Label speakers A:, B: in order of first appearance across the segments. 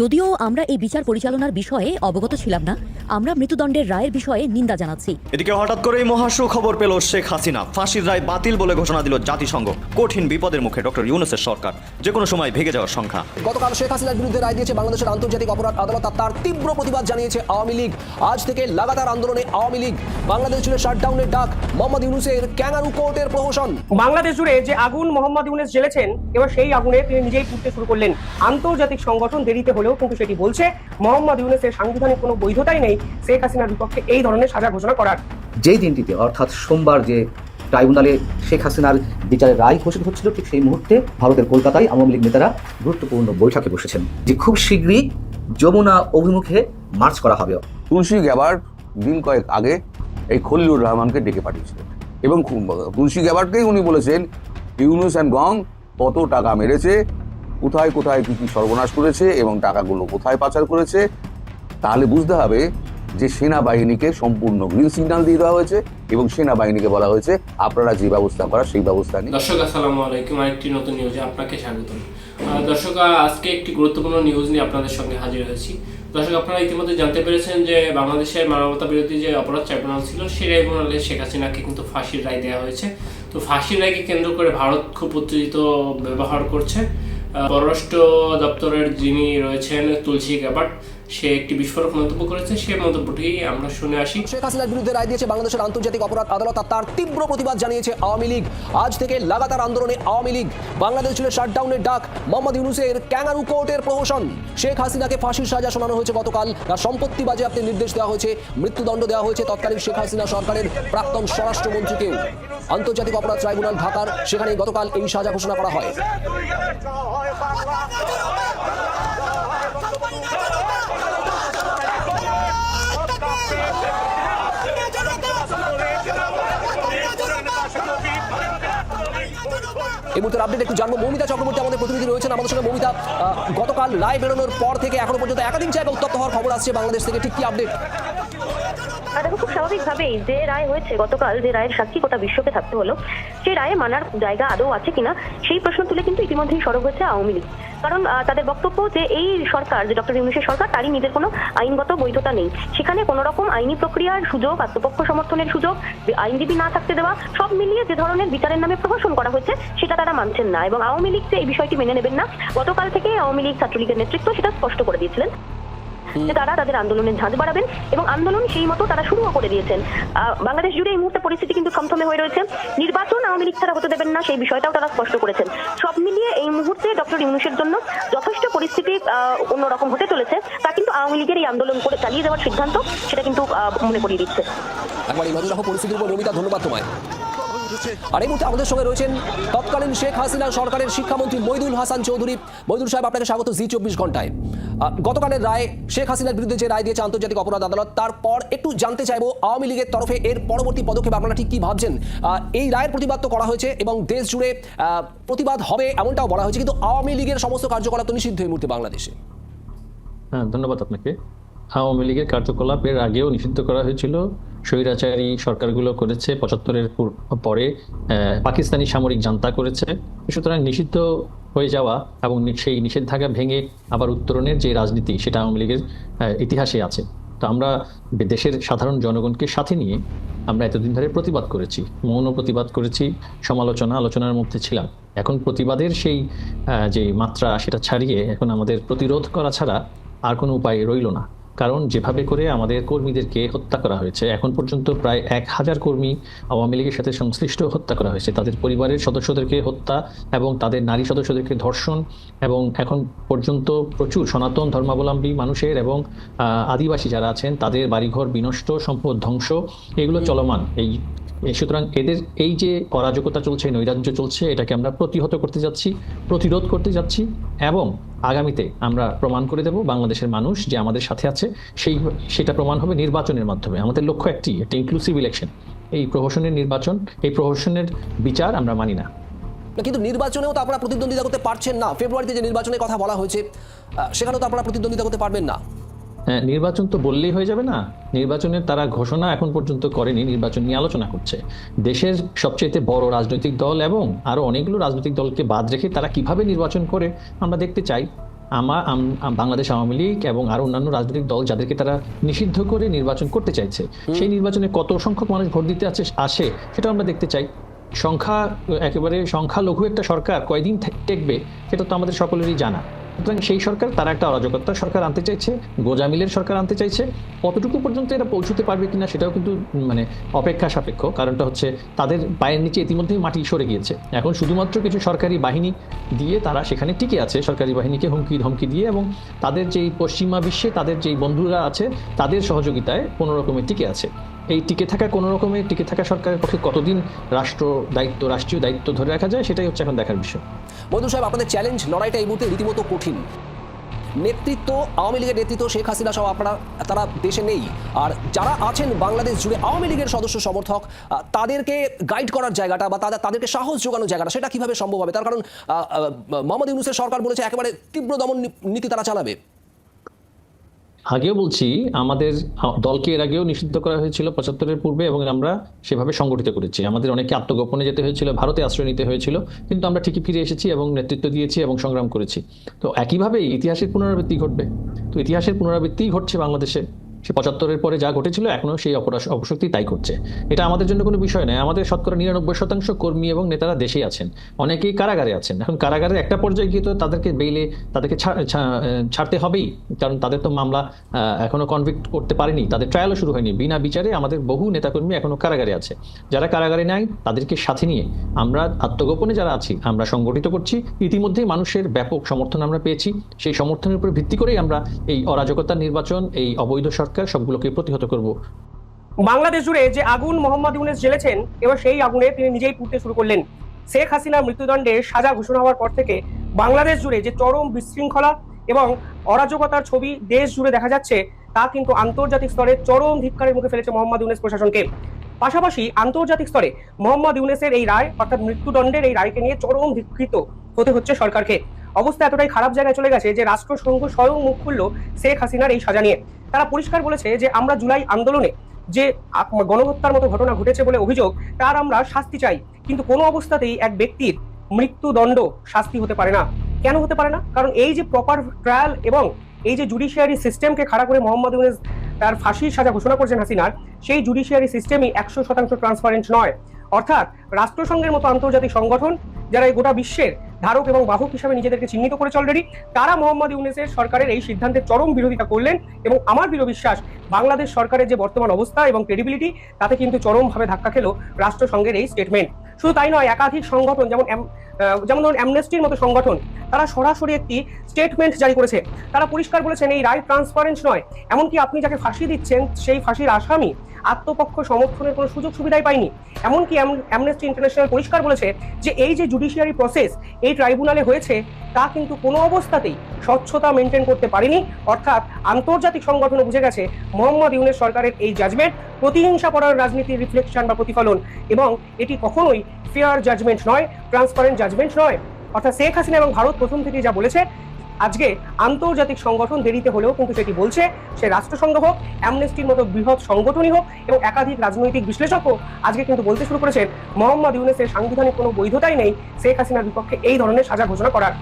A: যদিও আমরা এই বিচার পরিচালনার বিষয়ে অবগত ছিলাম না আমরা মৃত্যুদণ্ডের রায়ের বিষয়ে নিন্দা জানাচ্ছি।
B: এদিকে হঠাৎ করেই মহাশু খবর পেল শেখ হাসিনা। ফাঁসির রায় বাতিল বলে ঘোষণা দিল জাতিসংঘ। কঠিন বিপদের মুখে ডক্টর ইউনুসের সরকার। যে কোনো সময় ভেঙে যাওয়ার সংখ্যা।
C: গতকাল শেখ হাসিনার বিরুদ্ধে রায় দিয়েছে বাংলাদেশের আন্তর্জাতিক অপরাধ আদালত আর তার তীব্র প্রতিবাদ জানিয়েছে আওয়ামী লীগ। আজ থেকে লাগাতার আন্দোলনে আওয়ামী লীগ। বাংলাদেশ জুড়ে শাটডাউনের ডাক। মোহাম্মদ ইউনুসের ক্যাঙ্গারু কোর্টের প্রহসন।
D: বাংলাদেশ জুড়ে যে আগুন মোহাম্মদ ইউনেস জ্বেলেছেন এবার সেই আগুনে তিনি নিজেই পুড়তে শুরু করলেন। আন্তর্জাতিক সংগঠন দেরিতে হলেও কিন্তু সেটি বলছে মোহাম্মদ ইউনেসের সাংবিধানিক কোনো বৈধতাই নেই শেখ হাসিনার বিপক্ষে এই ধরনের সাজা ঘোষণা করার।
E: যেই দিনটিতে অর্থাৎ সোমবার যে ট্রাইব্যুনালে শেখ হাসিনার বিচারের রায় ঘোষিত হচ্ছিল ঠিক সেই মুহূর্তে ভারতের কলকাতায় আওয়ামী লীগ নেতারা গুরুত্বপূর্ণ বৈঠকে বসেছেন যে খুব শীঘ্রই যমুনা অভিমুখে মার্চ করা হবে।
F: তুলসী গ্যাবার দিন কয়েক আগে এই খলিলুর রহমানকে ডেকে পাঠিয়েছিলেন এবং তুলসী গ্যাবারকেই উনি বলেছেন ইউনুস অ্যান্ড গং কত টাকা মেরেছে কোথায় কোথায় কি কি সর্বনাশ করেছে এবং টাকাগুলো কোথায় পাচার করেছে তাহলে বুঝতে হবে যে সেনাবাহিনীকে সম্পূর্ণ গ্রিন সিগন্যাল দিয়ে দেওয়া হয়েছে এবং সেনাবাহিনীকে বলা হয়েছে আপনারা যে ব্যবস্থা করার সেই ব্যবস্থা নিন।
G: দর্শক আসসালামু আলাইকুম। আরেকটি নতুন নিউজে আপনাকে স্বাগতম। আহ, দর্শক আজকে একটি গুরুত্বপূর্ণ নিউজ নিয়ে আপনাদের সঙ্গে হাজির হয়েছি। দর্শক আপনারা ইতিমধ্যে জানতে পেরেছেন যে বাংলাদেশের মানবতা বিরোধী যে অপরাধ ট্রাইব্যুনাল ছিল সেই ট্রাইব্যুনালে শেখ হাসিনাকে কিন্তু ফাঁসির রায় দেওয়া হয়েছে। তো ফাঁসির রায়কে কেন্দ্র করে ভারত খুব উত্তেজিত ব্যবহার করছে। পররাষ্ট্র দপ্তরের যিনি রয়েছেন তুলসী গ্যাবার্ট সে একটি বিস্ফোরক মন্তব্য করেছে সে মন্তব্যটি আমরা শুনে আসি।
C: শেখ হাসিনার বিরুদ্ধে রায় দিয়েছে বাংলাদেশের আন্তর্জাতিক অপরাধ আদালত আর তার তীব্র প্রতিবাদ জানিয়েছে আওয়ামী লীগ। আজ থেকে লাগাতার আন্দোলনে আওয়ামী লীগ। বাংলাদেশ জুড়ে শাটডাউনের ডাক। মোহাম্মদ ইউনুসের ক্যাঙ্গারু কোর্টের প্রহসন। শেখ হাসিনাকে ফাঁসির সাজা শোনানো হয়েছে গতকাল। তার সম্পত্তি বাজেয়াপ্তের নির্দেশ দেওয়া হয়েছে। মৃত্যুদণ্ড দেওয়া হয়েছে তৎকালীন শেখ হাসিনা সরকারের প্রাক্তন স্বরাষ্ট্রমন্ত্রীকেও। আন্তর্জাতিক অপরাধ ট্রাইব্যুনাল ঢাকার সেখানে গতকাল এই সাজা ঘোষণা করা হয়। এই মুহূর্তের আপডেট একটু জানব। মৌমিতা চক্রবর্তী আমাদের প্রতিনিধি রয়েছেন। আমাদের সঙ্গে মৌমিতা গতকাল রায় বেরোনোর পর থেকে এখনও পর্যন্ত একাধিক জায়গায় উত্তপ্ত হওয়ার খবর আসছে বাংলাদেশ থেকে। ঠিক কি আপডেট
H: দেখো, খুব স্বাভাবিকভাবেই যে রায় হয়েছে গতকাল, যে রায়ের সাক্ষী গোটা বিশ্বকে থাকতে হলো সেই রায়ে মানার জায়গা আদৌ আছে কিনা, সেই প্রশ্ন তুলে কিন্তু ইতিমধ্যেই সরব হয়েছে আওয়ামী লীগ। কারণ তাদের বক্তব্য যে এই সরকার, যে ডক্টর ইউনুসের সরকার, তারই নিজের কোনো আইনগত বৈধতা নেই। সেখানে কোনো রকম আইনি প্রক্রিয়ার সুযোগ, আত্মপক্ষ সমর্থনের সুযোগ আইনজীবী না থাকতে দেওয়া, সব মিলিয়ে যে ধরনের বিচারের নামে প্রহসন করা হয়েছে, সেটা তারা মানছেন না। এবং আওয়ামী লীগ যে এই বিষয়টি মেনে নেবেন না, গতকাল থেকে আওয়ামী লীগ ছাত্রলীগের নেতৃত্ব সেটা স্পষ্ট করে দিয়েছিলেন। যে তারা তাদের আন্দোলনের ঝাঁজ বাড়াবেন এবং আন্দোলন সেই মতো তারা শুরুও করে দিয়েছেন। বাংলাদেশ জুড়ে এই মুহূর্তে পরিস্থিতি কিন্তু থমথমে হয়ে রয়েছে। নির্বাচন আওয়ামী লীগ ছাড়া হতে দেবেন না, সেই বিষয়টাও তারা স্পষ্ট করেছেন। সব মিলিয়ে এই মুহূর্তে ডক্টর ইউনুসের জন্য যথেষ্ট পরিস্থিতি অন্যরকম হতে চলেছে। তা কিন্তু আওয়ামী লীগের এই আন্দোলন করে চালিয়ে যাওয়ার সিদ্ধান্ত সেটা কিন্তু মনে করিয়ে দিচ্ছে।
C: একবার নজর পরিস্থিতির উপর মৌমিতা ধন্যবাদ তোমায়। আর এই মুহূর্তে আমাদের সঙ্গে রয়েছেন তৎকালীন শেখ হাসিনা সরকারের শিক্ষামন্ত্রী মইদুল হাসান চৌধুরী। মইদুল সাহেব, আপনাকে স্বাগত জি চব্বিশ ঘন্টায় গতকালের রায়, শেখ হাসিনার বিরুদ্ধে যে রায় দিয়েছে আন্তর্জাতিক অপরাধ আদালত, তারপর একটু জানতে চাইব আওয়ামী লীগের তরফে এর পরবর্তী পদক্ষেপ আপনারা ঠিক কি ভাবছেন? এই রায়ের প্রতিবাদ তো করা হয়েছে এবং দেশ জুড়ে প্রতিবাদ হবে এমনটাও বলা হয়েছে। কিন্তু আওয়ামী লীগের সমস্ত কার্যকলাপ তো নিষিদ্ধ এই মুহূর্তে বাংলাদেশে।
I: হ্যাঁ ধন্যবাদ আপনাকে। আওয়ামী লীগের কার্যকলাপের আগেও নিষিদ্ধ করা হয়েছিল। স্বৈরাচারী সরকারগুলো করেছে পঁচাত্তরের পরে পাকিস্তানি সামরিক জান্তা করেছে। সুতরাং নিষিদ্ধ হয়ে যাওয়া এবং সেই নিষেধাজ্ঞা ভেঙে আবার উত্তরণের যে রাজনীতি, সেটা আওয়ামী লীগের ইতিহাসে আছে। তো আমরা দেশের সাধারণ জনগণকে সাথে নিয়ে আমরা এতদিন ধরে প্রতিবাদ করেছি, মৌন প্রতিবাদ করেছি, সমালোচনা আলোচনার মধ্যে ছিলাম। এখন প্রতিবাদের সেই যে মাত্রা, সেটা ছাড়িয়ে এখন আমাদের প্রতিরোধ করা ছাড়া আর কোনো উপায় রইল না। কারণ যেভাবে করে আমাদের কর্মীদেরকে হত্যা করা হয়েছে এখন পর্যন্ত প্রায় এক হাজার কর্মী আওয়ামী লীগের সাথে সংশ্লিষ্ট হত্যা করা হয়েছে। তাদের পরিবারের সদস্যদেরকে হত্যা এবং তাদের নারী সদস্যদেরকে ধর্ষণ এবং এখন পর্যন্ত প্রচুর সনাতন ধর্মাবলম্বী মানুষের এবং আদিবাসী যারা আছেন তাদের বাড়িঘর বিনষ্ট সম্পদ ধ্বংস এগুলো চলমান। এই এই সুতরাং এদের এই যে অরাজকতা চলছে, নৈরাজ্য চলছে, এটাকে আমরা প্রতিহত করতে যাচ্ছি, প্রতিরোধ করতে যাচ্ছি, এবং আগামীতে আমরা প্রমাণ করে দেব বাংলাদেশের মানুষ যে আমাদের সাথে আছে, সেই, সেটা প্রমাণ হবে নির্বাচনের মাধ্যমে। আমাদের লক্ষ্য একটি, একটা ইনক্লুসিভ ইলেকশন এই প্রহসনের নির্বাচন, এই প্রহসনের বিচার আমরা মানি না।
C: কিন্তু নির্বাচনেও তো আপনারা প্রতিদ্বন্দ্বিতা করতে পারছেন না। ফেব্রুয়ারিতে যে নির্বাচনের কথা বলা হয়েছে সেখানেও তো আপনারা প্রতিদ্বন্দ্বিতা করতে পারবেন না।
I: নির্বাচন তো বললেই হয়ে যাবে না। নির্বাচনের তারা ঘোষণা এখন পর্যন্ত করেনি নির্বাচন নিয়ে আলোচনা করছে। দেশের সবচেয়ে বড় রাজনৈতিক দল এবং আরও অনেকগুলো রাজনৈতিক দলকে বাদ রেখে তারা কীভাবে নির্বাচন করে আমরা দেখতে চাই। আমা আম- আম- বাংলাদেশ আওয়ামী লীগ এবং আর অন্যান্য রাজনৈতিক দল যাদেরকে তারা নিষিদ্ধ করে নির্বাচন করতে চাইছে সেই নির্বাচনে কত সংখ্যক মানুষ ভোট দিতে আছে আসে সেটা আমরা দেখতে চাই। সংখ্যা একেবারে সংখ্যালঘু একটা সরকার কয়দিন টেকবে সেটা তো আমাদের সকলেরই জানা। সুতরাং সেই সরকার তারা একটা অরাজকতার সরকার আনতে চাইছে গোজামিলের সরকার আনতে চাইছে। কতটুকু পর্যন্ত এরা পৌঁছতে পারবে কিনা সেটাও কিন্তু মানে অপেক্ষা সাপেক্ষ। কারণটা হচ্ছে তাদের পায়ের নিচে ইতিমধ্যেই মাটি সরে গিয়েছে। এখন শুধুমাত্র কিছু সরকারি বাহিনী দিয়ে তারা সেখানে টিকে আছে। সরকারি বাহিনীকে হুমকি ধমকি দিয়ে এবং তাদের যেই পশ্চিমা বিশ্বে তাদের যেই বন্ধুরা আছে, তাদের সহযোগিতায় কোনো রকমের টিকে আছে। এই টিকে থাকা কোনো রকমে, টিকে থাকা সরকারের পক্ষে কতদিন রাষ্ট্র দায়িত্ব, রাষ্ট্রীয় দায়িত্ব ধরে রাখা যায়, সেটাই হচ্ছে এখন দেখার বিষয়।
C: বন্ধু সাহেব, আপনাদের চ্যালেঞ্জ লড়াইটা এই মুহূর্তে রীতিমতো কঠিন। নেতৃত্ব, আওয়ামী লীগের নেতৃত্ব শেখ হাসিনা সহ আপনারা, তারা দেশে নেই। আর যারা আছেন বাংলাদেশ জুড়ে আওয়ামী লীগের সদস্য সমর্থক তাদেরকে গাইড করার জায়গাটা বা তাদের, তাদেরকে সাহস যোগানোর জায়গাটা, সেটা কীভাবে সম্ভব হবে? তার কারণ মোহাম্মদ ইউনুসের সরকার বলেছে, একেবারে তীব্র দমন নীতি তারা চালাবে।
I: আগেও বলছি, আমাদের দলকে এর আগেও নিষিদ্ধ করা হয়েছিল পঁচাত্তরের পূর্বে এবং আমরা সেভাবে সংগঠিত করেছি। আমাদের অনেকে আত্মগোপনে যেতে হয়েছিল, ভারতে আশ্রয় নিতে হয়েছিল, কিন্তু আমরা ঠিকই ফিরে এসেছি এবং নেতৃত্ব দিয়েছি এবং সংগ্রাম করেছি। তো একইভাবে ইতিহাসের পুনরাবৃত্তি ঘটবে। তো ইতিহাসের পুনরাবৃত্তিই ঘটছে বাংলাদেশে। সে পঁচাত্তরের পরে যা ঘটেছিল এখনও সেই অপশক্তি তাই করছে। এটা আমাদের জন্য কোনো বিষয় নয়। আমাদের শতকরা নিরানব্বই শতাংশ কর্মী এবং নেতারা দেশেই আছেন। অনেকেই কারাগারে আছেন। এখন কারাগারের একটা পর্যায়ে গিয়ে তো তাদেরকে বেইলে তাদেরকে ছাড়তে হবেই। কারণ তাদের তো মামলা আহ, এখনও কনভিক্ট করতে পারেনি। তাদের ট্রায়ালও শুরু হয়নি। বিনা বিচারে আমাদের বহু নেতাকর্মী এখনও কারাগারে আছে। যারা কারাগারে নাই তাদেরকে সাথে নিয়ে আমরা আত্মগোপনে যারা আছি আমরা সংগঠিত করছি। ইতিমধ্যেই মানুষের ব্যাপক সমর্থন আমরা পেয়েছি। সেই সমর্থনের উপর ভিত্তি করেই আমরা এই অরাজকতার নির্বাচন এই অবৈধ সরকার সবগুলোকে প্রতিহত করব।
D: বাংলাদেশ জুড়ে যে আগুন মোহাম্মদ ইউনেস জ্বেলেছেন, এবার সেই আগুনে তিনি নিজেই পুড়তে শুরু করলেন। শেখ হাসিনার মৃত্যুদণ্ডে সাজা ঘোষণা হওয়ার পর থেকে বাংলাদেশ জুড়ে যে চরম বিশৃঙ্খলা এবং অরাজকতার ছবি দেশ জুড়ে দেখা যাচ্ছে, তা কিন্তু আন্তর্জাতিক স্তরে চরম ধিক্কারের মুখে ফেলেছে মোহাম্মদ ইউনেস প্রশাসনকে। পাশাপাশি আন্তর্জাতিক স্তরে মোহাম্মদ ইউনেসের এই রায়, অর্থাৎ মৃত্যুদণ্ডের এই রায়কে নিয়ে চরম ধিক্ষিত হতে হচ্ছে সরকারকে। অবস্থা এতটাই খারাপ জায়গায় চলে গেছে যে রাষ্ট্রসংঘ স্বয়ং মুখ খুললো শেখ হাসিনার এই সাজা নিয়ে। তারা পরিষ্কার বলেছে যে আমরা জুলাই আন্দোলনে যে গণহত্যার মতো ঘটনা ঘটেছে বলে অভিযোগ, তার আমরা শাস্তি চাই। কিন্তু কোনো অবস্থাতেই এক ব্যক্তির মৃত্যুদণ্ড শাস্তি হতে পারে না। কেন হতে পারে না? কারণ এই যে প্রপার ট্রায়াল এবং এই যে জুডিশিয়ারি সিস্টেমকে খাড়া করে মোহাম্মদ ইউনুস তার ফাঁসির সাজা ঘোষণা করেছেন হাসিনার, সেই জুডিশিয়ারি সিস্টেমই একশো শতাংশ ট্রান্সপারেন্ট নয়। অর্থাৎ রাষ্ট্রসংঘের মতো আন্তর্জাতিক সংগঠন, যারা এই গোটা বিশ্বের ধারক এবং বাহক হিসাবে নিজেদেরকে চিহ্নিত করেছে অলরেডি তারা মোহাম্মদ ইউনেসের সরকারের এই সিদ্ধান্তের চরম বিরোধিতা করলেন এবং আমার দৃঢ় বিশ্বাস, বাংলাদেশ সরকারের যে বর্তমান অবস্থা এবং ক্রেডিবিলিটি তাতে কিন্তু চরমভাবে ধাক্কা খেল রাষ্ট্রসংঘের এই স্টেটমেন্ট শুধু তাই নয়, একাধিক সংগঠন যেমন যেমন ধরুন অ্যামনেস্টির মতো সংগঠন, তারা সরাসরি একটি স্টেটমেন্ট জারি করেছে। তারা পরিষ্কার বলেছেন, এই রায় ট্রান্সপারেন্ট নয়। এমনকি আপনি যাকে ফাঁসি দিচ্ছেন, সেই ফাঁসির আসামি আত্মপক্ষ সমর্থনের কোনো সুযোগ সুবিধাই পায়নি। এমনকি অ্যামনেস্টি ইন্টারন্যাশনাল পরিষ্কার বলেছে যে, এই যে জুডিশিয়ারি প্রসেস এই ট্রাইব্যুনালে হয়েছে, তা কিন্তু কোনো অবস্থাতেই স্বচ্ছতা মেনটেন করতে পারেনি। অর্থাৎ আন্তর্জাতিক সংগঠনও বুঝে গেছে, মোহাম্মদ ইউনের সরকারের এই জাজমেন্ট প্রতিহিংসা পরার রাজনীতির রিফ্লেকশন বা প্রতিফলন এবং এটি কখনোই ফেয়ার জাজমেন্ট নয় ট্রান্সপারেন্ট জাজমেন্ট নয়। অর্থাৎ শেখ হাসিনা এবং ভারত প্রথম থেকেই যা বলেছে, আজকে আন্তর্জাতিক সংগঠন দেরিতে হলেও কিন্তু সেটি বলছে, সে রাষ্ট্রসংঘ হোক, অ্যামনেস্টির মতো বৃহৎ সংগঠনই হোক, এবং একাধিক রাজনৈতিক বিশ্লেষকও আজকে কিন্তু বলতে শুরু করেছেন মোহাম্মদ ইউনেসের সাংবিধানিক কোনো বৈধতাই নেই শেখ হাসিনার বিপক্ষে এই ধরনের সাজা ঘোষণা করার।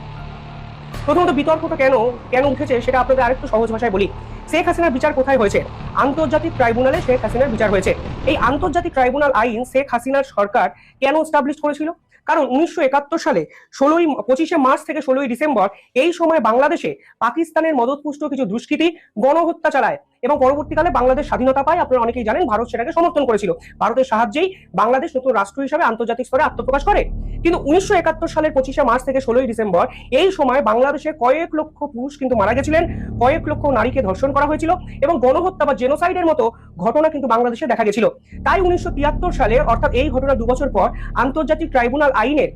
D: প্রথমত বিতর্কটা কেন কেন উঠেছে সেটা আপনাদের আরেকটু সহজ ভাষায় বলি। শেখ হাসিনার বিচার কোথায় হয়েছে? আন্তর্জাতিক ট্রাইব্যুনালে শেখ হাসিনার বিচার হয়েছে। এই আন্তর্জাতিক ট্রাইব্যুনাল আইন শেখ হাসিনার সরকার কেন স্টাবলিশ করেছিল? কারণ উনিশশো একাত্তর সালে ষোলোই পঁচিশে মার্চ থেকে ষোলোই ডিসেম্বর এই সময় বাংলাদেশে পাকিস্তানের মদতপুষ্ট কিছু দুষ্কৃতি গণহত্যা চালায়। এবং পরবর্তীকালে বাংলাদেশ স্বাধীনতা পায়, আপনারা অনেকেই জানেন, ভারত সেটাকে সমর্থন করেছিল। ভারতের সাহায্যেই বাংলাদেশ নতুন রাষ্ট্র হিসাবে আন্তর্জাতিক স্তরে আত্মপ্রকাশ করে। কিন্তু উনিশশো একাত্তর সালের পঁচিশে মার্চ থেকে ষোলোই ডিসেম্বর, এই সময় বাংলাদেশে কয়েক লক্ষ পুরুষ কিন্তু মারা গেছিলেন, কয়েক লক্ষ নারীকে ধর্ষণ করা হয়েছিল এবং গণহত্যা বা জেনোসাইডের মতো ঘটনা কিন্তু বাংলাদেশে দেখা গেছিল। তাই উনিশশো তিয়াত্তর সালে, অর্থাৎ এই ঘটনা দু বছর পর, আন্তর্জাতিক ট্রাইব্যুনাল আইনের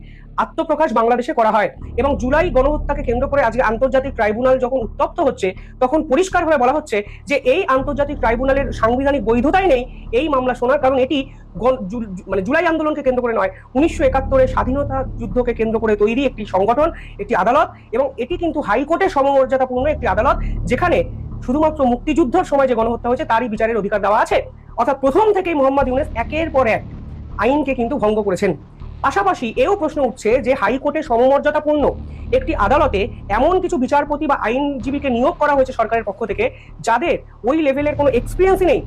D: আত্মপ্রকাশ বাংলাদেশে করা হয় এবং জুলাই গণহত্যাকে কেন্দ্র করে আজকে আন্তর্জাতিক ট্রাইব্যুনাল যখন উত্তপ্ত হচ্ছে, তখন পরিষ্কারভাবে বলা হচ্ছে যে এই আন্তর্জাতিক ট্রাইব্যুনালের সাংবিধানিক বৈধতাই নেই এই মামলা শোনার, কারণ এটি মানে জুলাই আন্দোলনকে কেন্দ্র করে নয়, উনিশশো একাত্তরের স্বাধীনতা যুদ্ধকে কেন্দ্র করে তৈরি একটি সংগঠন, একটি আদালত এবং এটি কিন্তু হাইকোর্টের সমমর্যাদাপূর্ণ একটি আদালত যেখানে শুধুমাত্র মুক্তিযুদ্ধের সময় যে গণহত্যা হয়েছে তারই বিচারের অধিকার দেওয়া আছে। অর্থাৎ প্রথম থেকেই মোহাম্মদ ইউনেস একের পর এক আইনকে কিন্তু ভঙ্গ করেছেন। পাশাপাশি এও প্রশ্ন উঠছে যে হাইকোর্টে সমমর্যাদাপূর্ণ একটি আদালতে এমন কিছু বিচারপতি বা আইনজীবীকে নিয়োগ করা হয়েছে সরকারের পক্ষ থেকে, যাদের ওই লেভেলের কোনো এক্সপিরিয়েন্সই নেই।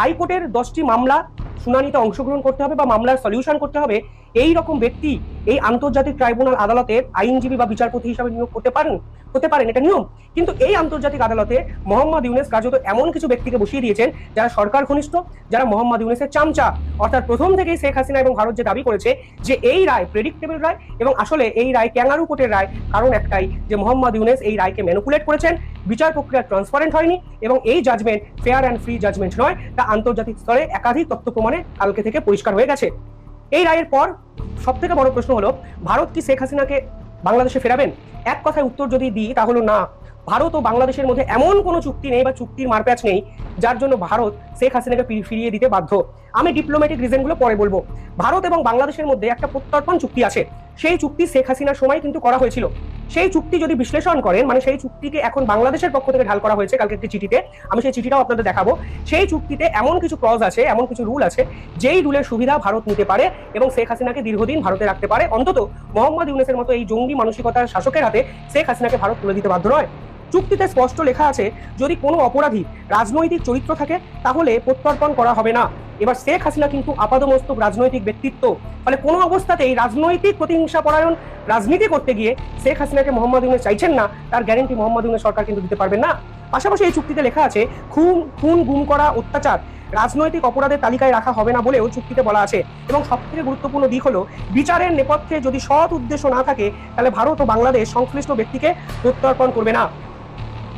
D: হাইকোর্টের দশটি মামলা শুনানিতে অংশগ্রহণ করতে হবে বা মামলার সলিউশন করতে হবে। এই রকম ব্যক্তি এই আন্তর্জাতিক ট্রাইব্যুনাল আদালতের আইনজীবী বা বিচারপতি হিসাবে নিয়োগ করতে পারেন হতে পারেন, এটা নিয়ম। কিন্তু এই আন্তর্জাতিক আদালতে মোহাম্মদ ইউনেস কার্যত এমন কিছু ব্যক্তিকে বসিয়ে দিয়েছেন যারা সরকার ঘনিষ্ঠ, যারা মোহাম্মদ ইউনেসের চামচা। অর্থাৎ প্রথম থেকেই শেখ হাসিনা এবং ভারত যে দাবি করেছে যে এই রায় প্রেডিক্টেবল রায় এবং আসলে এই রায় ক্যাঙ্গারু কোর্টের রায়, কারণ একটাই যে মোহাম্মদ ইউনেস এই রায়কে ম্যানুপুলেট করেছেন, বিচার প্রক্রিয়া ট্রান্সপারেন্ট হয়নি এবং এই judgement fair and free judgement নয়, তা আন্তর্জাতিক স্তরে একাধিক তথ্য প্রমাণে কালকে থেকে পরিষ্কার হয়ে গেছে। এই রায়ের পর সব থেকে বড় প্রশ্ন হলো, ভারত কি শেখ হাসিনাকে বাংলাদেশে ফেরাবেন? এক কথায় উত্তর যদি দিই, তাহলে না। ভারত ও বাংলাদেশের মধ্যে এমন কোনো চুক্তি নেই বা চুক্তির মারপ্যাচ নেই যার জন্য ভারত শেখ হাসিনাকে ফিরিয়ে দিতে বাধ্য। আমি ডিপ্লোম্যাটিক রিজনগুলো পরে বলব। ভারত এবং বাংলাদেশের মধ্যে একটা প্রত্যর্পণ চুক্তি আছে। সেই চুক্তি শেখ হাসিনার সময় কিন্তু করা হয়েছিল। সেই চুক্তি যদি বিশ্লেষণ করেন মানে সেই চুক্তিকে এখন বাংলাদেশের পক্ষ থেকে ঢাল করা হয়েছে কালকে একটি চিঠিতে, আমি সেই চিঠিটাও আপনাদের দেখাবো। সেই চুক্তিতে এমন কিছু ক্লজ আছে, এমন কিছু রুল আছে, যেই রুলের সুবিধা ভারত নিতে পারে এবং শেখ হাসিনাকে দীর্ঘদিন ভারতে রাখতে পারে। অন্তত মোহাম্মদ ইউনেসের মতো এই জঙ্গি মানসিকতার শাসকের হাতে শেখ হাসিনাকে ভারত তুলে দিতে বাধ্য নয়। চুক্তিতে স্পষ্ট লেখা আছে, যদি কোনো অপরাধী রাজনৈতিক চরিত্র থাকে, তাহলে প্রত্যর্পণ করা হবে না। এবার শেখ হাসিনা কিন্তু আপাদমস্তক রাজনৈতিক ব্যক্তিত্ব। ফলে কোনো অবস্থাতেই রাজনৈতিক প্রতিহিংসা পরায়ণ রাজনীতি করতে গিয়ে শেখ হাসিনাকে মোহাম্মদ ইউনুস চাইছেন না, তার গ্যারেন্টি মোহাম্মদ ইউনুস সরকার কিন্তু দিতে পারবেন না। পাশাপাশি এই চুক্তিতে লেখা আছে, খুন খুন, গুম করা, অত্যাচার রাজনৈতিক অপরাধের তালিকায় রাখা হবে না বলেও চুক্তিতে বলা আছে। এবং সবথেকে গুরুত্বপূর্ণ দিক হলো, বিচারের নেপথ্যে যদি সৎ উদ্দেশ্য না থাকে, তাহলে ভারত ও বাংলাদেশ সংশ্লিষ্ট ব্যক্তিকে প্রত্যর্পণ করবে না।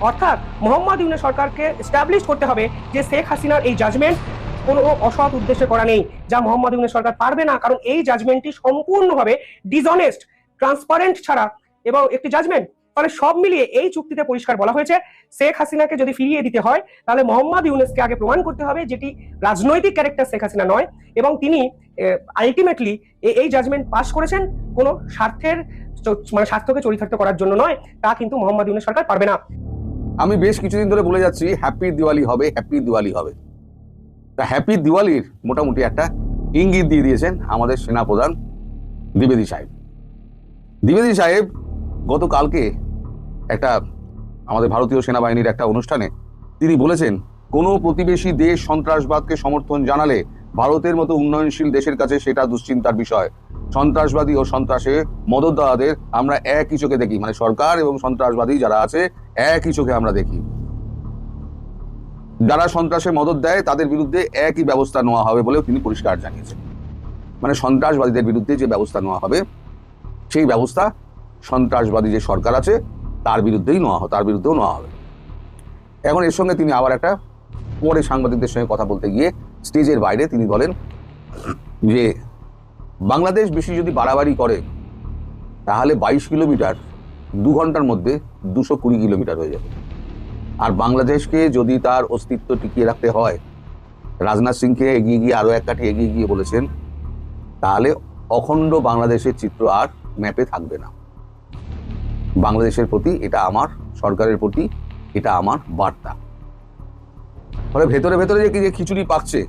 D: অর্থাৎ মোহাম্মদ ইউনে সরকারকে এস্টাবলিশ করতে হবে যে শেখ হাসিনার এই জাজমেন্ট কোনো অসৎ উদ্দেশ্যে করা নেই, যা মোহাম্মদ ইউনুস সরকার পারবে না। কারণ এই জাজমেন্টটি সম্পূর্ণভাবে ডিসঅনেস্ট ট্রান্সপারেন্ট ছাড়া এবং একটি জাজমেন্ট ফলে সব মিলিয়ে এই চুক্তিতে পরিষ্কার বলা হয়েছে, শেখ হাসিনাকে যদি ফিরিয়ে দিতে হয়, তাহলে মোহাম্মদ ইউনুসকে আগে প্রমাণ করতে হবে যেটি রাজনৈতিক ক্যারেক্টার শেখ হাসিনা নয় এবং তিনি আলটিমেটলি এই জাজমেন্ট পাস করেছেন কোনো স্বার্থের মানে স্বার্থকে চরিতার্থ করার জন্য নয়, তা কিন্তু মোহাম্মদ ইউনুস সরকার পারবে না।
F: আমি বেশ কিছুদিন ধরে বলে যাচ্ছি হ্যাপি দিওয়ালি হবে হ্যাপি দিওয়ালি হবে। তা হ্যাপি দিওয়ালির মোটামুটি একটা ইঙ্গিত দিয়ে দিয়েছেন আমাদের সেনাপ্রধান দ্বিবেদী সাহেব। দ্বিবেদী সাহেব গতকালকে একটা আমাদের ভারতীয় সেনাবাহিনীর একটা অনুষ্ঠানে তিনি বলেছেন, কোনো প্রতিবেশী দেশ সন্ত্রাসবাদকে সমর্থন জানালে ভারতের মতো উন্নয়নশীল দেশের কাছে সেটা দুশ্চিন্তার বিষয়। সন্ত্রাসবাদী ও সন্ত্রাসে মদতদাতাদের আমরা একই চোখে দেখি। মানে সরকার এবং সন্ত্রাসবাদী যারা আছে, একই চোখে আমরা দেখি। যারা সন্ত্রাসে মদত দেয়, তাদের বিরুদ্ধে একই ব্যবস্থা নেওয়া হবে বলেও তিনি পরিষ্কার জানিয়েছেন। মানে সন্ত্রাসবাদীদের বিরুদ্ধে যে ব্যবস্থা নেওয়া হবে, সেই ব্যবস্থা সন্ত্রাসবাদী যে সরকার আছে, তার বিরুদ্ধেই নেওয়া হবে তার বিরুদ্ধেও নেওয়া হবে। এখন এর সঙ্গে তিনি আবার একটা পরে সাংবাদিকদের সঙ্গে কথা বলতে গিয়ে স্টেজের বাইরে তিনি বলেন যে, বাংলাদেশ বেশি যদি বাড়াবাড়ি করে, তাহলে বাইশ কিলোমিটার দু ঘণ্টার মধ্যে দুশো কুড়ি কিলোমিটার হয়ে যাবে। আর বাংলাদেশকে যদি তার অস্তিত্ব টিকিয়ে রাখতে হয়, রাজনাথ সিংকে এগিয়ে গিয়ে আরও এক কাঠি এগিয়ে গিয়ে বলেছেন, তাহলে অখণ্ড বাংলাদেশের চিত্র আর ম্যাপে থাকবে না। বাংলাদেশের প্রতি এটা আমার, সরকারের প্রতি এটা আমার বার্তা। ফলে ভেতরে ভেতরে যে যে খিচুড়ি পাচ্ছে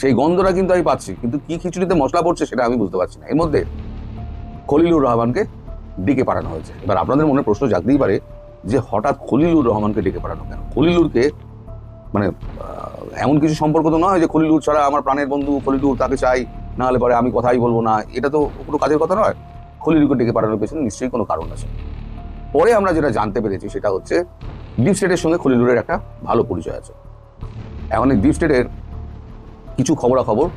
F: সেই গন্ধটা কিন্তু আমি পাচ্ছি। কিন্তু কি খিচুড়িতে মশলা পড়ছে সেটা আমি বুঝতে পারছি না। এর মধ্যে খলিলুর রহমানকে ডেকে পাঠানো হয়েছে। এবার আপনাদের মনে প্রশ্ন জাগতেই পারে যে হঠাৎ খলিলুর রহমানকে ডেকে পাঠানো কেন? খলিলুরকে মানে এমন কিছু সম্পর্ক তো নয় যে খলিলুর ছাড়া আমার প্রাণের বন্ধু, খলিলুর তাকে চাই, না হলে পরে আমি কথাই বলব না। এটা তো কোনো কাজের কথা নয়। খলিলুরকে ডেকে পাঠানোর পেছনে নিশ্চয়ই কোনো কারণ আছে। পরে আমরা যেটা জানতে পেরেছি সেটা হচ্ছে, ডিপ স্টেটের সঙ্গে খলিলুরের একটা ভালো পরিচয় আছে। এখন এই ডিপ স্টেটের কিছু খবরাখবর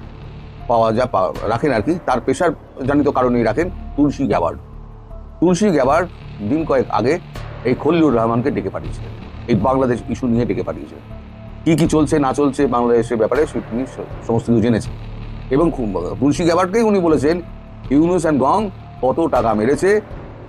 F: পাওয়া যা রাখেন আর কি। তার পেশার জনিত কারণেই রাখেন তুলসী গ্যাবার্ড। তুলসী গ্যাবার্ড দিন কয়েক আগে এই খলিলুর রহমানকে ডেকে পাঠিয়েছিলেন। এই বাংলাদেশ ইস্যু নিয়ে ডেকে পাঠিয়েছিলেন। কি কি চলছে, না চলছে বাংলাদেশের ব্যাপারে সে তিনি সমস্ত কিছু জেনেছেন। এবং খুব- তুলসী গ্যাবার্ডকেই উনি বলেছেন, ইউনুস অ্যান্ড গং কত টাকা মেরেছে,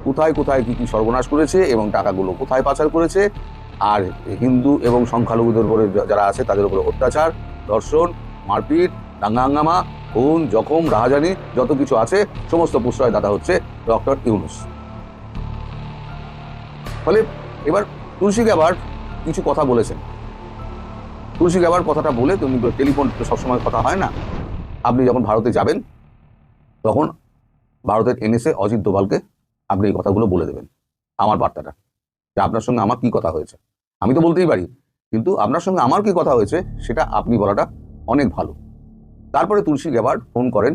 F: কোথায় কোথায় কি কি সর্বনাশ করেছে এবং টাকাগুলো কোথায় পাচার করেছে আর হিন্দু এবং সংখ্যালঘুদের উপরে যারা আছে, তাদের উপরে অত্যাচার, ধর্ষণ, মারপিট, দাঙ্গা হাঙ্গামা, খুন, জখম, রাহাজানি, যত কিছু আছে, সমস্ত প্রশ্রয় দাতা হচ্ছে ডক্টর ইউনুস। ফলে এবার তুলসী গ্যাবার কিছু কথা বলেছেন। তুলসী গ্যাবার কথাটা বলে তুমি টেলিফোন সবসময় কথা হয় না। আপনি যখন ভারতে যাবেন, তখন ভারতের এনএসএ অজিত দোভালকে আপনি এই কথাগুলো বলে দেবেন। আমার বার্তাটা। যে আপনার সঙ্গে আমার কি কথা হয়েছে? আমি তো বলতেই পারি, কিন্তু আপনার সঙ্গে আমার কি কথা হয়েছে সেটা আপনি বলাটা অনেক ভালো। তারপরে তুলসী গ্যাবার্ড ফোন করেন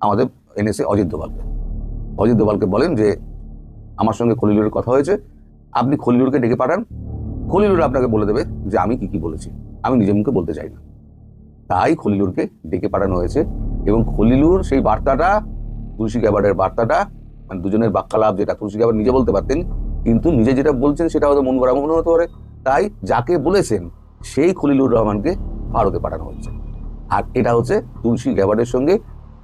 F: আমাদের এনএসএ অজিত দোভালকে। অজিত দোভালকে বলেন যে, আমার সঙ্গে খলিলুরের কথা হয়েছে, আপনি খলিলুরকে ডেকে পাঠান। খলিলুর আপনাকে বলে দেবে যে আমি কি কি বলেছি। আমি নিজের মুখে বলতে চাই না। তাই খলিলুরকে ডেকে পাঠানো হয়েছে এবং খলিলুর সেই বার্তাটা, তুলসী গ্যাবার্ডের বার্তাটা মানে দুজনের বাক্যালাপ যেটা, তুলসী গ্যাবার্ড নিজে বলতে পারতেন কিন্তু নিজে যেটা বলছেন সেটা হয়তো মন গড়া মনে হতে পারে। তাই যাকে বলেছেন, সেই খলিলুর রহমানকে ভারতে পাঠানো হচ্ছে। আর এটা হচ্ছে তুলসী গ্যাবার্ডের সঙ্গে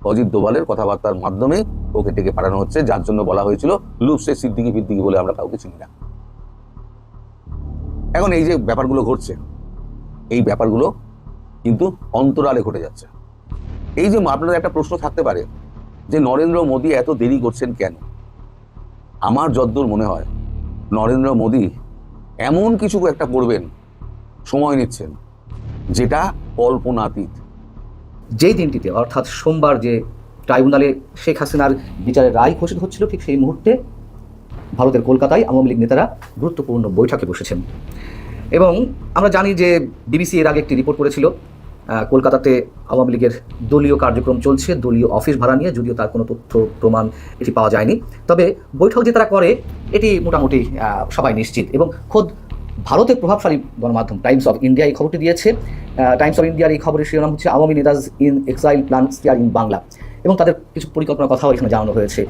F: অজিত দোভালের কথাবার্তার মাধ্যমে ওকে ডেকে পাঠানো হচ্ছে, যার জন্য বলা হয়েছিল, লুপসে সিদ্দিকি ফিদ্দিকি বলে আমরা কাউকে চিনি না। এখন এই যে ব্যাপারগুলো ঘটছে, এই ব্যাপারগুলো কিন্তু অন্তরালে ঘটে যাচ্ছে। এই যে আপনাদের একটা প্রশ্ন থাকতে পারে যে, নরেন্দ্র মোদী এত দেরি করছেন কেন? আমার যদ্দূর মনে হয় নরেন্দ্র মোদী এমন কিছু একটা করবেন, সময় নিচ্ছেন, যেটা কল্পনাতীত।
E: যেই দিনটিতে, অর্থাৎ সোমবার যে ট্রাইব্যুনালে শেখ হাসিনার বিচারের রায় ঘোষিত হচ্ছিল, ঠিক সেই মুহূর্তে ভারতের কলকাতায় আওয়ামী লীগ নেতারা গুরুত্বপূর্ণ বৈঠকে বসেছেন। এবং আমরা জানি যে বিবিসি এর আগে একটি রিপোর্ট করেছিল কলকাতাতে আওয়ামী লীগের দলীয় কার্যক্রম চলছে, দলীয় অফিস ভাড়া নিয়ে, যদিও তার কোনো তথ্য প্রমাণ এটি পাওয়া যায়নি। তবে বৈঠক যে তারা করে, এটি মোটামুটি সবাই নিশ্চিত। এবং খোদ ভারতের প্রভাবশালী গণমাধ্যম টাইমস অফ ইন্ডিয়া এই খবরটি দিয়েছে। টাইমস অফ ইন্ডিয়ার এই খবরের শিরোনাম হচ্ছে Awami netas in exile plan stir in Bangla. এবং তাদের কিছু পরিকল্পনার কথাও এখানে জানানো হয়েছে।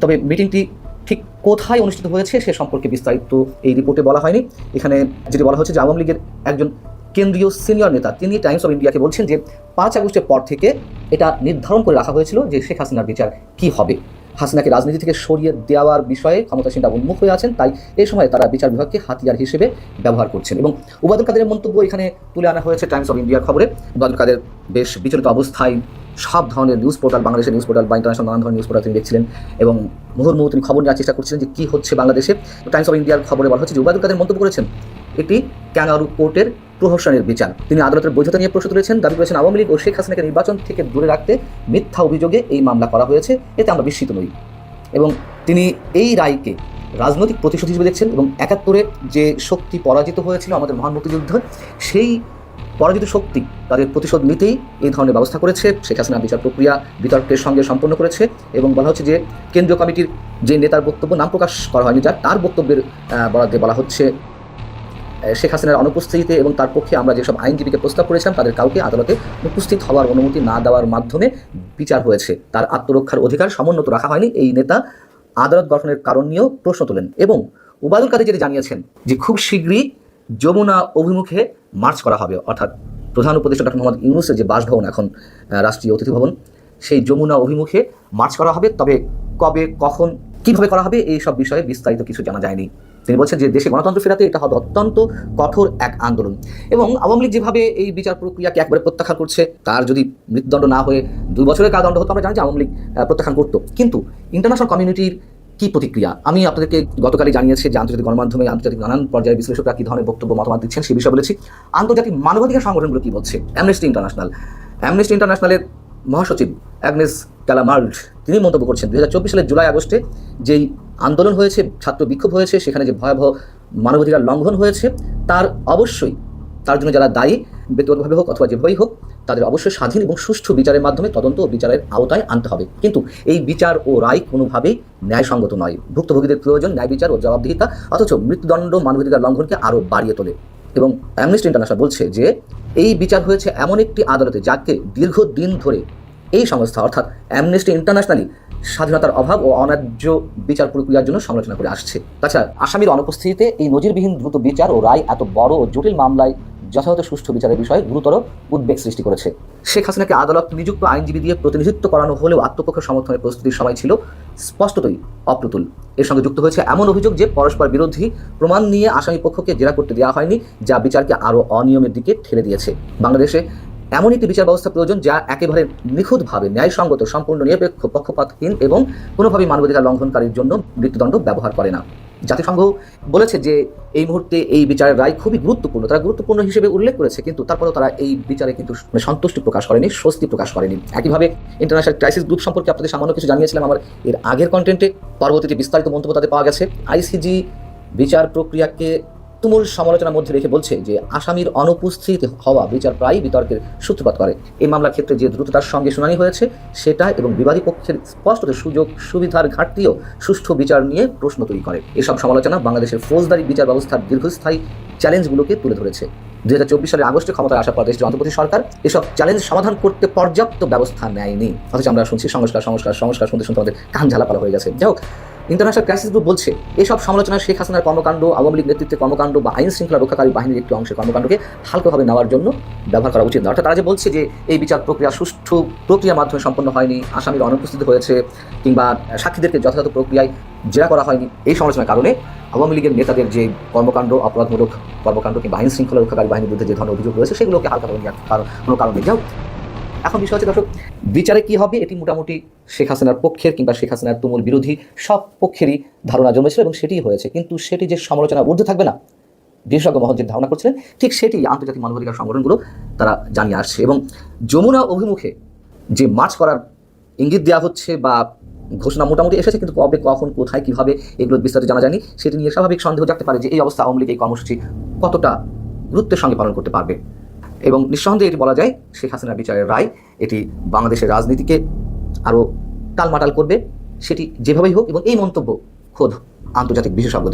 E: তবে মিটিংটি ঠিক কোথায় অনুষ্ঠিত হয়েছে সে সম্পর্কে বিস্তারিত এই রিপোর্টে বলা হয়নি। এখানে যেটি বলা হচ্ছে যে আওয়ামী লীগের একজন কেন্দ্রীয় সিনিয়র নেতা, তিনি টাইমস অফ ইন্ডিয়াকে বলছেন যে, পাঁচ আগস্টের পর থেকে এটা নির্ধারণ করে রাখা হয়েছিল যে শেখ হাসিনার বিচার কি হবে। হাসিনাকে রাজনীতি থেকে সরিয়ে দেওয়ার বিষয়ে ক্ষমতাসীনরা উন্মুখ হয়ে আছেন, তাই এই সময় তারা বিচার বিভাগকে হাতিয়ার হিসেবে ব্যবহার করছেন। এবং উবাদুল কাদের মন্তব্য এখানে তুলে আনা হয়েছে টাইমস অফ ইন্ডিয়ার খবরে। উবাদুল কাদের বেশ বিচলিত অবস্থায় সব ধরনের নিউজ পোর্টাল বাংলাদেশের নিউজ পোর্টাল বা ইন্টারন্যাশনাল নানান ধরনের নিউজ পোর্টাল তিনি দেখছিলেন। এবং মুহুর্মুহু তিনি খবর নেওয়ার চেষ্টা করছিলেন যে কী হচ্ছে বাংলাদেশে। টাইমস অফ ইন্ডিয়ার খবরে বলা হচ্ছে যে উবাদুল কাদের মন্তব্য করেছেন এটি ক্যাঙ্গারু কোর্টের প্রহসনের বিচার। তিনি আদালতের বৈধতা নিয়ে প্রশ্ন তুলেছেন, দাবি করেছেন আওয়ামী লীগ ও শেখ হাসিনাকে নির্বাচন থেকে দূরে রাখতে মিথ্যা অভিযোগে এই মামলা করা হয়েছে, এতে আমরা বিস্মিত নই। এবং তিনি এই রায়কে রাজনৈতিক প্রতিশোধ হিসেবে দেখছেন এবং একাত্তরে যে শক্তি পরাজিত হয়েছিল আমাদের মহান মুক্তিযুদ্ধ, সেই পরাজিত শক্তি তাদের প্রতিশোধ নিতেই এই ধরনের ব্যবস্থা করেছে। শেখ হাসিনা বিচার প্রক্রিয়া বিতর্কের সঙ্গে সম্পন্ন করেছে এবং বলা হচ্ছে যে কেন্দ্রীয় কমিটির যে নেতার বক্তব্য নাম প্রকাশ করা হয়নি যার তার বক্তব্যের বরাদ্দে বলা হচ্ছে। শেখ হাসিনার অনুপস্থিতিতে এবং তার পক্ষে আমরা যেসব আইনজীবীকে প্রস্তাব করেছিলাম, তাদের কাউকে আদালতে উপস্থিত হওয়ার অনুমতি না দেওয়ার মাধ্যমে বিচার হয়েছে। তার আত্মরক্ষার অধিকার সমুন্নত রাখা হয়নি। এই নেতা আদালত গঠনের কারণ নিয়েও প্রশ্ন তোলেন এবং উবায়দুল কাদের যেটি জানিয়েছেন যে খুব শীঘ্রই যমুনা অভিমুখে মার্চ করা হবে। অর্থাৎ প্রধান উপদেষ্টা ডক্টর মোহাম্মদ ইউনুসের যে বাসভবন এখন রাষ্ট্রীয় অতিথি ভবন, সেই যমুনা অভিমুখে মার্চ করা হবে। তবে কবে, কখন, কীভাবে করা হবে, এই সব বিষয়ে বিস্তারিত কিছু জানা যায়নি। তিনি বলছেন যে দেশে গণতন্ত্র ফেরাতে এটা হবে অত্যন্ত কঠোর এক আন্দোলন। এবং আওয়ামী লীগ যেভাবে এই বিচার প্রক্রিয়াকে একবারে প্রত্যাখ্যান করছে, তার যদি মৃত্যুদণ্ড না হয়ে দুই বছরের কারাদণ্ড হতো, আমরা জানি যে আওয়ামী লীগ প্রত্যাখ্যান করতো। কিন্তু ইন্টারন্যাশনাল কমিউনিটির কি প্রতিক্রিয়া? আমি আপনাদেরকে গতকালই জানিয়েছি যে আন্তর্জাতিক গণমাধ্যমে আন্তর্জাতিক নানান পর্যায়ের বিশ্লেষকরা কী ধরনের বক্তব্য, মতামত দিচ্ছেন সেই বিষয়ে বলেছি। আন্তর্জাতিক মানবাধিকার সংগঠনগুলো কী বলছে? অ্যামনেস্টি ইন্টারন্যাশনাল অ্যামনেস্টি ইন্টারন্যাশনালের মহাসচিব অ্যাগনেস ক্যালামার্ড তিনি মন্তব্য করছেন দু হাজার চব্বিশ সালের জুলাই আগস্টে যেই আন্দোলন হয়েছে, ছাত্র বিক্ষোভ হয়েছে, সেখানে যে ভয়াবহ মানবাধিকার লঙ্ঘন হয়েছে, তার অবশ্যই, তার জন্য যারা দায়ী, ব্যক্তিগতভাবে হোক অথবা যেভাবেই হোক, তাদের অবশ্যই স্বাধীন এবং সুষ্ঠু বিচারের মাধ্যমে তদন্ত ও বিচারের আওতায় আনতে হবে। কিন্তু এই বিচার ও রায় কোনোভাবেই ন্যায়সঙ্গত নয়। ভুক্তভোগীদের প্রয়োজন ন্যায় বিচার ও জবাবদিহিতা, অথচ মৃত্যুদণ্ড মানবাধিকার লঙ্ঘনকে আরও বাড়িয়ে তোলে। এবং অ্যামনেস্টি ইন্টারন্যাশনাল বলছে যে এই বিচার হয়েছে এমন একটি আদালতে যাকে দীর্ঘদিন ধরে এই সংস্থা, অর্থাৎ অ্যামনেস্টি ইন্টারন্যাশনালি স্বাধীনতার অভাব ও অন্যায্য বিচার প্রক্রিয়ার জন্য সমালোচনা করে আসছে। তাছাড়া আসামির অনুপস্থিতিতে এই নজিরবিহীন দ্রুত বিচার ও রায় এত বড় ও জটিল মামলায় যথাযথ সুষ্ঠু বিচারের বিষয়ে গুরুতর উদ্বেগ সৃষ্টি করেছে। শেখ হাসিনাকে আদালত নিযুক্ত আইনজীবী দিয়ে প্রতিনিধিত্ব করানো হলেও আত্মপক্ষ সমর্থনের প্রস্তুতির সময় ছিল স্পষ্টতই অপ্রতুল। এর সঙ্গে যুক্ত হয়েছে এমন অভিযোগ যে পরস্পর বিরোধী প্রমাণ নিয়ে আসামি পক্ষকে জেরা করতে দেওয়া হয়নি, যা বিচারকে আরও অনিয়মের দিকে ঠেলে দিয়েছে। বাংলাদেশে এমন একটি বিচার ব্যবস্থা প্রয়োজন যা একেবারে নিখুঁতভাবে ন্যায়সঙ্গত, সম্পূর্ণ, নিরপেক্ষ, পক্ষপাতহীন এবং কোনোভাবেই মানবাধিকার লঙ্ঘনকারীর জন্য মৃত্যুদণ্ড ব্যবহার করে না। জাতিসংঘ বলেছে যে এই মুহূর্তে এই বিচারের রায় খুবই গুরুত্বপূর্ণ। তারা গুরুত্বপূর্ণ হিসেবে উল্লেখ করেছে, কিন্তু তারপরেও তারা এই বিচারে কিন্তু মানে সন্তুষ্টি প্রকাশ করেনি, স্বস্তি প্রকাশ করেনি। একইভাবে ইন্টারন্যাশনাল ক্রাইসিস গ্রুপ সম্পর্কে আপনাদের সামান্য কিছু জানিয়েছিলাম, আমার এর আগের কন্টেন্টে পরবর্তীতে বিস্তারিত মন্তব্য তাতে পাওয়া গেছে। আইসিজি বিচার প্রক্রিয়াকে তুমুল সমালোচনার মধ্যে রেখে বলছে যে আসামির অনুপস্থিত হওয়া বিচার প্রায়ই বিতর্কের সূত্রপাত করে। এই মামলার ক্ষেত্রে যে দ্রুততার সঙ্গে শুনানি হয়েছে, সেটা এবং বিবাদী পক্ষের স্পষ্টত সুযোগ সুবিধার ঘাটতিও সুষ্ঠু বিচার নিয়ে প্রশ্ন তৈরি করে। এসব সমালোচনা বাংলাদেশের ফৌজদারি বিচার ব্যবস্থার দীর্ঘস্থায়ী চ্যালেঞ্জগুলোকে তুলে ধরেছে। দু হাজার চব্বিশ সালের আগস্টে ক্ষমতায় আসা প্রদেশ অন্তর্বর্তী সরকার এসব চ্যালেঞ্জ সমাধান করতে পর্যাপ্ত ব্যবস্থা নেয়নি। অথচ আমরা শুনছি সংস্কার সংস্কার সংস্কার শুনতে শুনতে আমাদের কান ঝালাপালা হয়ে গেছে। যাই হোক ইন্টারন্যাশনাল ক্রাইসিস গ্রুপ বলছে এসব সমালোচনা শেখ হাসিনার কর্মকাণ্ড আওয়ামী লীগ নেতৃত্বের কর্মকাণ্ড বা আইন শৃঙ্খলা রক্ষাকারী বাহিনীর একটি অংশের কর্মকাণ্ডকে হালকাভাবে নেওয়ার জন্য ব্যবহার করা উচিত না অর্থাৎ তারা যে বলছে যে এই বিচার প্রক্রিয়া সুষ্ঠু প্রক্রিয়ার মাধ্যমে সম্পন্ন হয়নি আসামির অনুপস্থিত হয়েছে কিংবা সাক্ষীদেরকে যথাযথ প্রক্রিয়ায় জেরা করা হয়নি এই সমালোচনার কারণে আওয়ামী লীগের নেতাদের যে কর্মকাণ্ড অপরাধমূলক কর্মকাণ্ড কিংবা আইন শৃঙ্খলা রক্ষাকারী বাহিনীর বিরুদ্ধে যে ধরনের অভিযোগ রয়েছে সেগুলোকে হালকাভাবে নেওয়ার কোনো কারণ হোক, এখন বিষয় হচ্ছে দর্শক, বিচারে কি হবে এটি মোটামুটি শেখ হাসিনার পক্ষের কিংবা শেখ হাসিনার তুমুল বিরোধী সব পক্ষেরই ধারণা জমেছিল এবং সেটিই হয়েছে। কিন্তু সেটি যে সমালোচনা ঊর্ধ্বে থাকবে না, বিশেষজ্ঞ মহল যে ধারণা করছিলেন, ঠিক সেটি আন্তর্জাতিক মানবাধিকার সংগঠনগুলো তারা জানিয়ে আসছে এবং যমুনা অভিমুখে যে মার্চ করার ইঙ্গিত দেওয়া হচ্ছে বা ঘোষণা মোটামুটি এসেছে, কিন্তু কবে, কখন, কোথায়, কীভাবে এগুলো বিস্তারিত জানা যায়নি, সেটি নিয়ে স্বাভাবিক সন্দেহ জাগতে পারে যে এই অবস্থা আওয়ামী লীগ এই কর্মসূচি কতটা গুরুত্বের সঙ্গে পালন করতে পারবে। এবং নিঃসন্দেহে এটি বলা যায় শেখ হাসিনার বিচারের রায়। এটি বাংলাদেশের রাজনীতিকে আরও টালমাটাল করবে। সেটি যেভাবেই হোক এবং এই মন্তব্য খোদ আন্তর্জাতিক বিশেষজ্ঞদের।